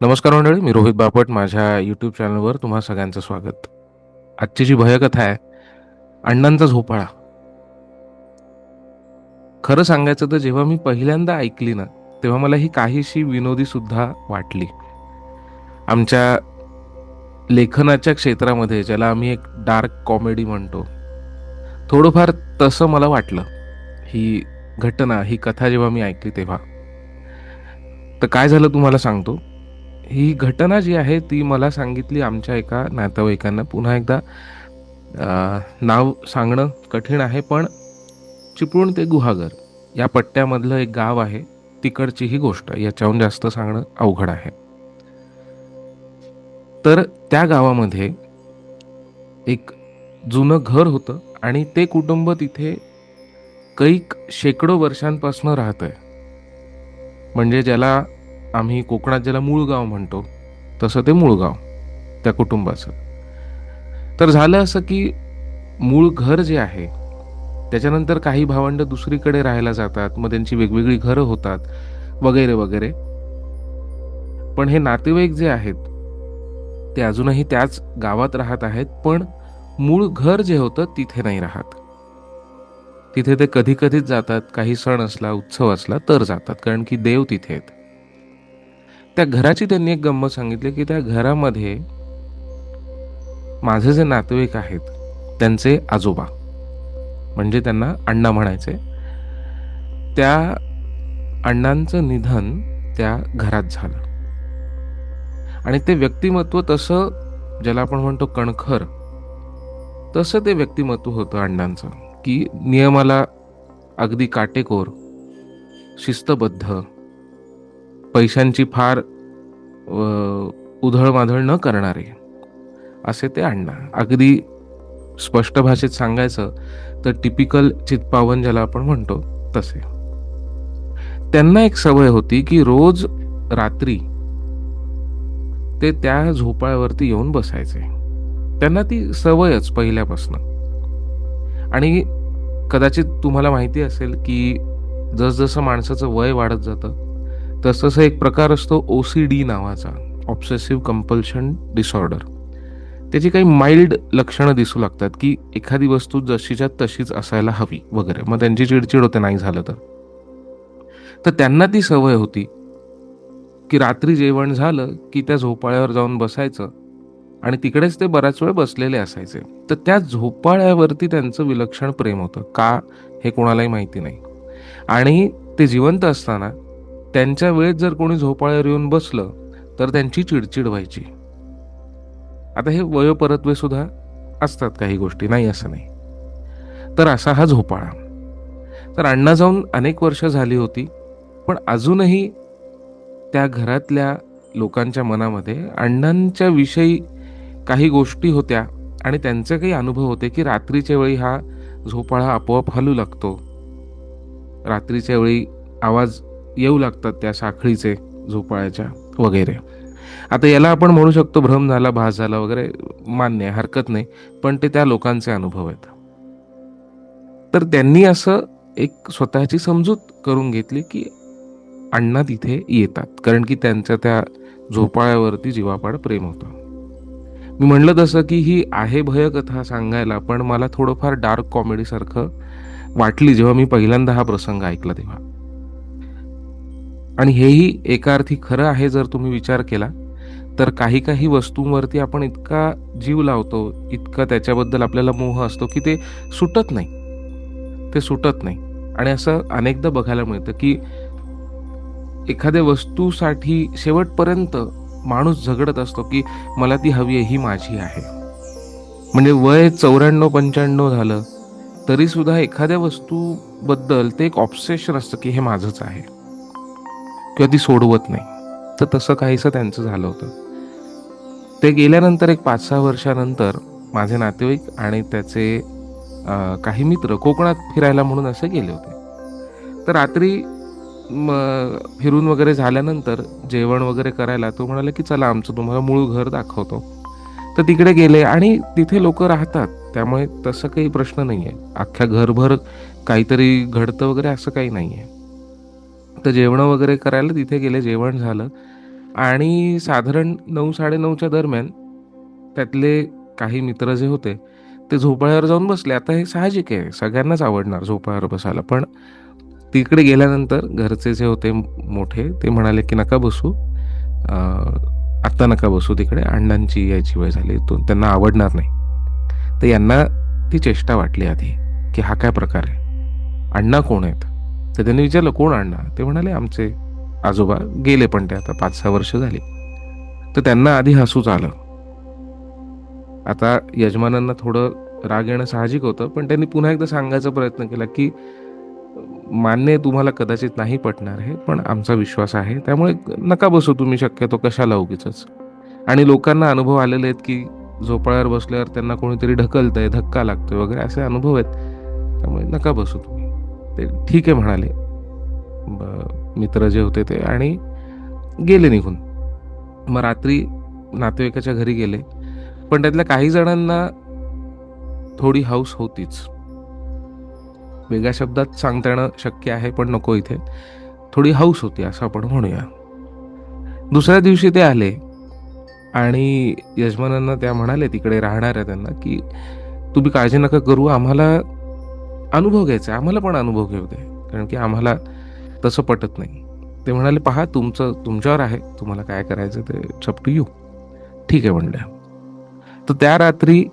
नमस्कार मंडळी मी रोहित बापट. माझ्या यूट्यूब चॅनलवर तुम्हा सगळ्यांचं स्वागत. आजची जी भयकथा आहे अण्णांचा झोपाळा. खरं सांगायचं तर जेव्हा मी पहिल्यांदा ऐकली ना तेव्हा मला ही काहीशी विनोदी सुद्धा वाटली. आमच्या लेखनाच्या क्षेत्रामध्ये ज्याला आम्ही एक डार्क कॉमेडी म्हणतो थोडंफार तसं मला वाटलं. ही घटना ही कथा जेव्हा मी ऐकली तेव्हा. तर काय झालं तुम्हाला सांगतो. ही घटना जी आहे ती मला सांगितली आमच्या एका नातेवाईकांना. पुन्हा एकदा नाव सांगणं कठीण आहे पण चिपळूण ते गुहागर या पट्ट्यामधलं एक गाव आहे तिकडची ही गोष्ट. याच्याहून जास्त सांगणं अवघड आहे. तर त्या गावामध्ये एक जुनं घर होतं आणि ते कुटुंब तिथे कैक शेकडो वर्षांपासून राहत आहे म्हणजे ज्याला आम्ही कोकणात ज्याला मूळ गाव म्हणतो तसं ते मूळ गाव त्या कुटुंबाचं. तर झालं असं की मूळ घर जे आहे त्याच्यानंतर काही भावंड दुसरीकडे राहायला जातात मग त्यांची वेगवेगळी घरं होतात वगैरे वगैरे. पण हे नातेवाईक जे आहेत ते अजूनही त्याच गावात राहत आहेत पण मूळ घर जे होतं तिथे नाही राहत. तिथे ते कधी कधीच जातात काही सण असला उत्सव असला तर जातात कारण की देव तिथे आहेत. त्या घराची त्यांनी एक गंमत सांगितली की त्या घरामध्ये माझे जे नातेवाईक आहेत त्यांचे आजोबा म्हणजे त्यांना अण्णा म्हणायचे त्या अण्णांचं निधन त्या घरात झालं. आणि ते व्यक्तिमत्व तसं ज्याला आपण म्हणतो कणखर तसं ते व्यक्तिमत्व होतं अण्णांचं की नियमाला अगदी काटेकोर शिस्तबद्ध पैशांची फार उधळमाधळ न करणारे असे ते अण्णा अगदी स्पष्ट भाषेत सांगायचं तर टिपिकल चितपावन ज्याला आपण म्हणतो तसे. त्यांना एक सवय होती की रोज रात्री ते त्या झोपाळ्यावरती येऊन बसायचे. त्यांना ती सवयच पहिल्यापासून. आणि कदाचित तुम्हाला माहिती असेल की जसजसं माणसाचं वय वाढत जातं तसंच एक प्रकार असतो ओ सी डी नावाचा ऑब्सेसिव्ह कंपल्शन डिसऑर्डर त्याची काही माइल्ड लक्षणं दिसू लागतात की एखादी वस्तू जशीच्या तशीच असायला हवी वगैरे. मग त्यांची चिडचिड होते नाही झालं तर. तर त्यांना ती सवय होती की रात्री जेवण झालं की त्या झोपाळ्यावर जाऊन बसायचं आणि तिकडेच ते बराच वेळ बसलेले असायचे. तर त्या झोपाळ्यावरती त्यांचं विलक्षण प्रेम होतं. का? हे कोणालाही माहिती नाही. आणि ते जिवंत असताना त्यांच्या वेळेत जर कोणी झोपाळ्यावर येऊन बसलं तर त्यांची चिडचिड व्हायची. आता हे वयोपरत्वे सुद्धा असतात काही गोष्टी नाही असं नाही. तर असा हा झोपाळा. तर अण्णा जाऊन अनेक वर्ष झाली होती पण अजूनही त्या घरातल्या लोकांच्या मनामध्ये अण्णांच्या विषयी काही गोष्टी होत्या आणि त्यांचे काही अनुभव होते की रात्रीच्या वेळी हा झोपाळा आपोआप हलू लागतो. रात्रीच्या वेळी आवाज येऊ लागतात त्या साखळीचे झोपाळ्याच्या वगैरे. आता याला आपण म्हणू शकतो भ्रम झाला भास झाला वगैरे मान्य आहे हरकत नाही पण ते त्या लोकांचे अनुभव आहेत. तर त्यांनी असं एक स्वतःची समजूत करून घेतली की अण्णा तिथे येतात कारण की त्यांच्या त्या झोपाळ्यावरती जीवापाड प्रेम होतं. मी म्हणलं तसं की ही आहे भयकथा सांगायला पण मला थोडंफार डार्क कॉमेडीसारखं वाटली जेव्हा मी पहिल्यांदा हा प्रसंग ऐकला तेव्हा. आणि हेही एका अर्थी खरं आहे जर तुम्ही विचार केला तर काही काही वस्तूंवरती आपण इतका जीव लावतो इतका त्याच्याबद्दल आपल्याला मोह असतो की ते सुटत नाही. ते सुटत नाही. आणि असं अनेकदा बघायला मिळतं की एखाद्या वस्तूसाठी शेवटपर्यंत माणूस झगडत असतो की मला ती हवी आहे ही माझी आहे. म्हणजे वय चौऱ्याण्णव पंच्याण्णव झालं तरीसुद्धा एखाद्या वस्तूबद्दल ते एक ऑब्सेशन असतं की हे माझंच आहे. किंवा ती सोडवत नाही. तर तसं काहीसं त्यांचं झालं होतं. ते गेल्यानंतर एक पाच सहा वर्षानंतर माझे नातेवाईक आणि त्याचे काही मित्र कोकणात फिरायला म्हणून असे गेले होते. तर रात्री म फिरून वगैरे झाल्यानंतर जेवण वगैरे करायला तो म्हणाला की चला आमचं तुम्हाला मूळ घर दाखवतो. तर तिकडे गेले आणि तिथे लोक राहतात. त्यामुळे तसं काही प्रश्न नाही आहे अख्ख्या घरभर काहीतरी घडतं वगैरे असं काही नाही आहे तर जेवणं वगैरे करायला तिथे गेले जेवण झालं. आणि साधारण नऊ साडेनऊच्या दरम्यान त्यातले काही मित्र जे होते ते झोपाळ्यावर जाऊन बसले. आता हे साहजिक आहे सगळ्यांनाच आवडणार झोपाळ्यावर बसायला. पण तिकडे गेल्यानंतर घरचे जे होते मोठे ते म्हणाले की नका बसू. आत्ता नका बसू तिकडे अण्णांची यायची वेळ झाली तो त्यांना आवडणार नाही. तर यांना ती चेष्टा वाटली आधी की हा काय प्रकार आहे? अण्णा कोण आहेत? तर त्यांनी विचारलं कोण अण्णा ते म्हणाले आमचे आजोबा गेले पण ते आता पाच सहा वर्ष झाली. तर त्यांना आधी हसूच आलं. आता यजमानांना थोडं राग येणं साहजिक होतं पण त्यांनी पुन्हा एकदा सांगायचा प्रयत्न केला की मान्य तुम्हाला कदाचित नाही पटणार हे पण आमचा विश्वास आहे त्यामुळे नका बसू तुम्ही शक्यतो कशाला उगीच आणि लोकांना अनुभव आलेले आहेत की झोपाळ्यावर बसल्यावर त्यांना कोणीतरी ढकलतंय धक्का लागतोय वगैरे असे अनुभव आहेत. त्यामुळे नका बसू तुम्ही. ते ठीक आहे म्हणाले. मित्र जे होते ते आणि गेले निघून. मग रात्री नातेवाईकाच्या घरी गेले. पण त्यातल्या काही जणांना थोडी हौस होतीच. वेगळ्या शब्दात सांगता येणं शक्य आहे पण नको इथे. थोडी हौस होती असं आपण म्हणूया. दुसऱ्या दिवशी ते आले आणि यजमानांना त्या म्हणाले तिकडे राहणाऱ्या त्यांना की तुम्ही काळजी नका करू आम्हाला अनुभव घ्यायचा आहे. आम्हाला पण अनुभव घेऊ दे. कारण की आम्हाला तसं पटत नाही. ते म्हणाले पहा तुमचं तुमच्यावर आहे. तुम्हाला काय करायचं ते छपटू येऊ ठीक आहे म्हणलं. तर त्या रात्री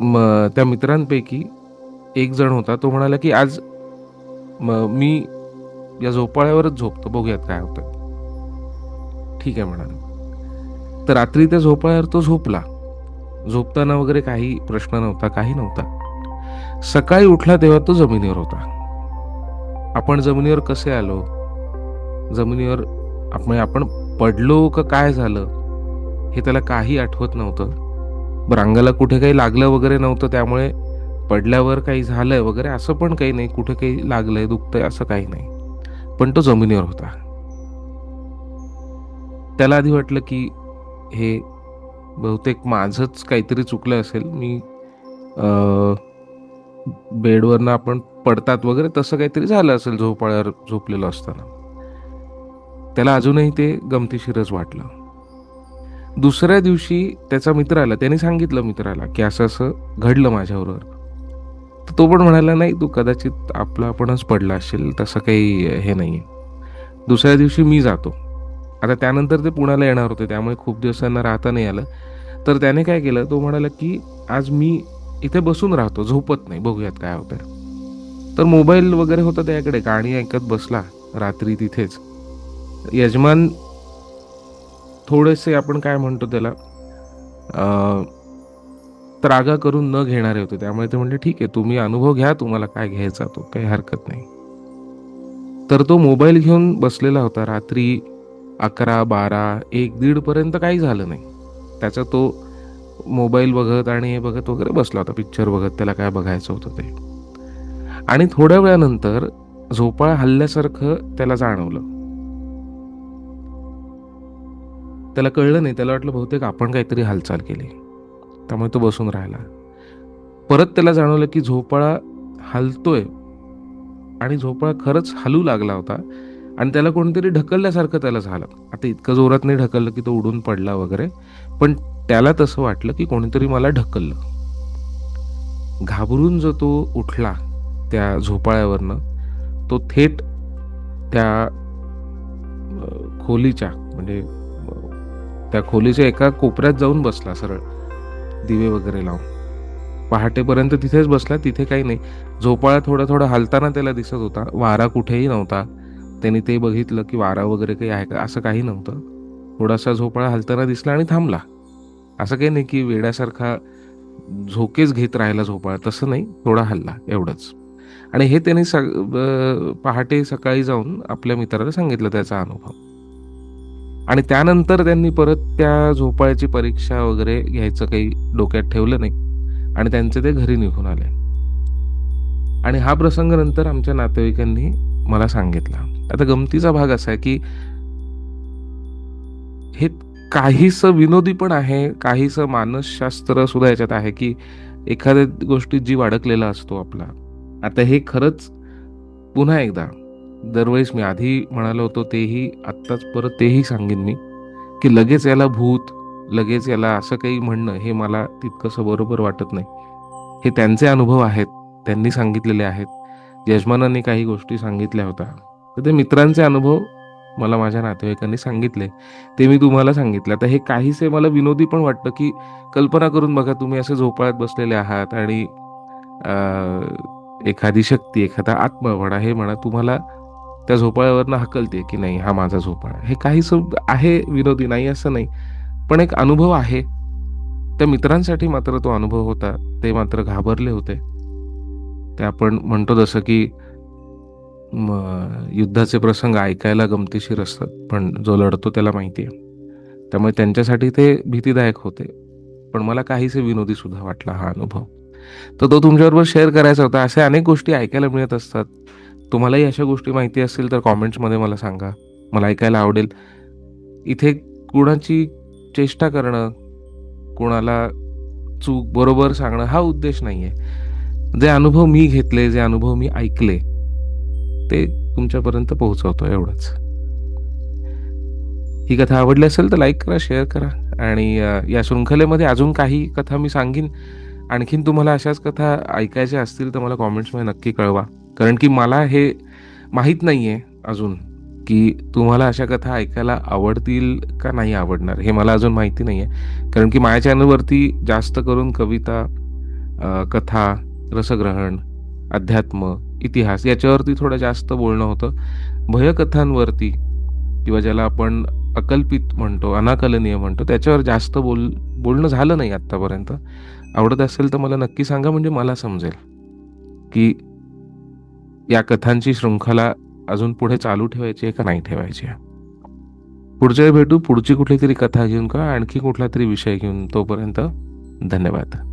म त्या मित्रांपैकी एक जण होता. तो म्हणाला की आज म मी या झोपाळ्यावरच झोपतो. बघूयात काय होतं. ठीक आहे म्हणाले. तर रात्री त्या झोपाळ्यावर तो झोपला. झोपताना वगैरे काही प्रश्न नव्हता काही नव्हता. सकाळी उठला तेव्हा तो जमिनीवर होता. आपण जमिनीवर कसे आलो? जमिनीवर आपण आपण पडलो का काय झालं? हे त्याला काही आठवत नव्हतं. रांगाला कुठे काही लागलं वगैरे नव्हतं त्यामुळे पडल्यावर काही झालंय वगैरे असं पण काही नाही. कुठे काही लागलंय दुखतंय असं काही नाही. पण तो जमिनीवर होता. त्याला आधी वाटलं की हे बहुतेक माझंच काहीतरी चुकलं असेल. मी बेडवरनं आपण पडतात वगैरे तसं काहीतरी झालं असेल झोपाळ्यावर झोपलेलं असताना. त्याला अजूनही ते गमतीशीरच वाटलं. दुसऱ्या दिवशी त्याचा मित्र आला त्याने सांगितलं मित्राला की असं असं घडलं माझ्याबरोबर. तर तो पण म्हणाला नाही तू कदाचित आपला आपणच पडला असेल तसं काही हे नाही आहे दुसऱ्या दिवशी मी जातो. आता त्यानंतर ते पुण्याला येणार होते त्यामुळे खूप दिवसांना राहता नाही आलं. तर त्याने काय केलं तो म्हणाला की आज मी इथे बसून राहतो झोपत नाही. बघूयात काय होतं तर मोबाईल वगैरे होता त्याकडे गाणी ऐकत बसला रात्री तिथेच. यजमान थोडेसे आपण काय म्हणतो त्याला त्रागा करून न घेणारे होते. त्यामुळे ते म्हणले ठीक आहे तुम्ही अनुभव घ्या तुम्हाला काय घ्यायचा तो काही हरकत नाही. तर तो मोबाईल घेऊन बसलेला होता. रात्री अकरा बारा एक दीड पर्यंत काही झालं नाही. त्याचा तो मोबाईल बघत आणि हे बघत वगैरे बसला होता. पिक्चर बघत त्याला काय बघायचं होतं ते. आणि थोड्या वेळानंतर झोपाळा हल्ल्यासारखं त्याला जाणवलं. त्याला कळलं नाही. त्याला वाटलं बहुतेक आपण काहीतरी हालचाल केली. त्यामुळे तो बसून राहिला. परत त्याला जाणवलं की झोपाळा हलतोय. आणि झोपाळा खरंच हलू लागला होता. आणि त्याला कोणतरी ढकलल्यासारखं त्याला झालं. आता इतकं जोरात नाही ढकललं की तो उडून पडला वगैरे. पण त्याला तसं वाटलं की कोणीतरी मला ढकललं. घाबरून जो तो उठला त्या झोपाळ्यावरनं तो थेट त्या खोलीच्या म्हणजे त्या खोलीच्या एका कोपऱ्यात जाऊन बसला सरळ दिवे वगैरे लावून. पहाटेपर्यंत तिथेच बसला तिथे काही नाही. झोपाळा थोडा थोडा हलताना त्याला दिसत होता. वारा कुठेही नव्हता. त्यांनी ते बघितलं की वारा वगैरे काही आहे का? असं काही नव्हतं. थोडासा झोपाळा हलताना दिसला आणि थांबला. असं काही नाही की वेड्यासारखा झोकेच घेत राहिला झोपाळा तसं नाही. थोडा हल्ला एवढंच. आणि हे त्यांनी सग पहाटे सकाळी जाऊन आपल्या मित्राला सांगितलं त्याचा अनुभव. आणि त्यानंतर त्यांनी परत त्या झोपाळ्याची परीक्षा वगैरे घ्यायचं काही डोक्यात ठेवलं नाही. आणि त्यांचे ते घरी निघून आले. आणि हा प्रसंग नंतर आमच्या नातेवाईकांनी मला सांगितला. आता गमतीचा भाग असा आहे की हे काहीसं विनोदी पण आहे काहीसं मानसशास्त्र सुद्धा याच्यात आहे की एखाद्या गोष्टीत जीव अडकलेला असतो आपला. आता हे खरंच पुन्हा एकदा दरवेळेस मी आधी म्हणालो होतो तेही आत्ताच परत तेही सांगेन मी की लगेच याला भूत लगेच याला असं काही म्हणणं हे मला तितकंसं बरोबर वाटत नाही. हे त्यांचे अनुभव आहेत त्यांनी सांगितलेले आहेत यजमानांनी काही गोष्टी सांगितल्या होत्या. तर ते मित्रांचे अनुभव मला माझ्या नातेवाईकांनी सांगितले. ते मी तुम्हाला सांगितलं. आता हे काहीसे मला विनोदी पण वाटतं की कल्पना करून बघा तुम्ही असे झोपाळ्यात बसलेले आहात आणि एखादी शक्ती एखादा आत्मा म्हणा हे म्हणा तुम्हाला त्या झोपाळ्यावरनं हकलते की नाही हा माझा झोपाळा. हे काहीच आहे विनोदी नाही असं नाही. पण एक अनुभव आहे. त्या मित्रांसाठी मात्र तो अनुभव होता. ते मात्र घाबरले होते. ते आपण म्हणतो जसं की युद्धाचे प्रसंग ऐकायला गमतीशीर असतात पण जो लढतो त्याला माहिती आहे. त्यामुळे त्यांच्यासाठी ते भीतीदायक होते. पण मला काहीसे विनोदी सुद्धा वाटला हा अनुभव. तर तो तुमच्याबरोबर शेअर करायचा होता. अशा अनेक गोष्टी ऐकायला मिळत असतात. तुम्हालाही अशा गोष्टी माहिती असतील तर कॉमेंट्समध्ये मला सांगा. मला ऐकायला आवडेल. इथे कुणाची चेष्टा करणं कोणाला चूक बरोबर सांगणं हा उद्देश नाही आहे जे अनुभव मी घेतले जे अनुभव मी ऐकले ते तुमच्यापर्यंत पोहोचवतो एवढंच. ही कथा आवडली असेल तर लाईक करा शेअर करा. आणि या शृंखलेमध्ये अजून काही कथा मी सांगीन. आणखीन तुम्हाला अशाच कथा ऐकायच्या असतील तर मला कॉमेंट्समध्ये नक्की कळवा. कारण की मला हे माहीत नाही आहे अजून की तुम्हाला अशा कथा ऐकायला आवडतील का नाही आवडणार हे मला अजून माहिती नाही आहे कारण की माझ्या चॅनलवरती जास्त करून कविता कथा रसग्रहण अध्यात्म इतिहास याच्यावरती थोडं जास्त बोलणं होतं. भयकथांवरती किंवा ज्याला आपण अकल्पित म्हणतो अनाकलनीय म्हणतो त्याच्यावर जास्त बोल बोलणं झालं नाही आत्तापर्यंत. आवडत असेल तर मला नक्की सांगा म्हणजे मला समजेल की या कथांची शृंखला अजून पुढे चालू ठेवायची आहे का नाही ठेवायची आहे? पुढच्या वेळी भेटू पुढची कुठली तरी कथा घेऊन का आणखी कुठला तरी विषय घेऊन तोपर्यंत धन्यवाद.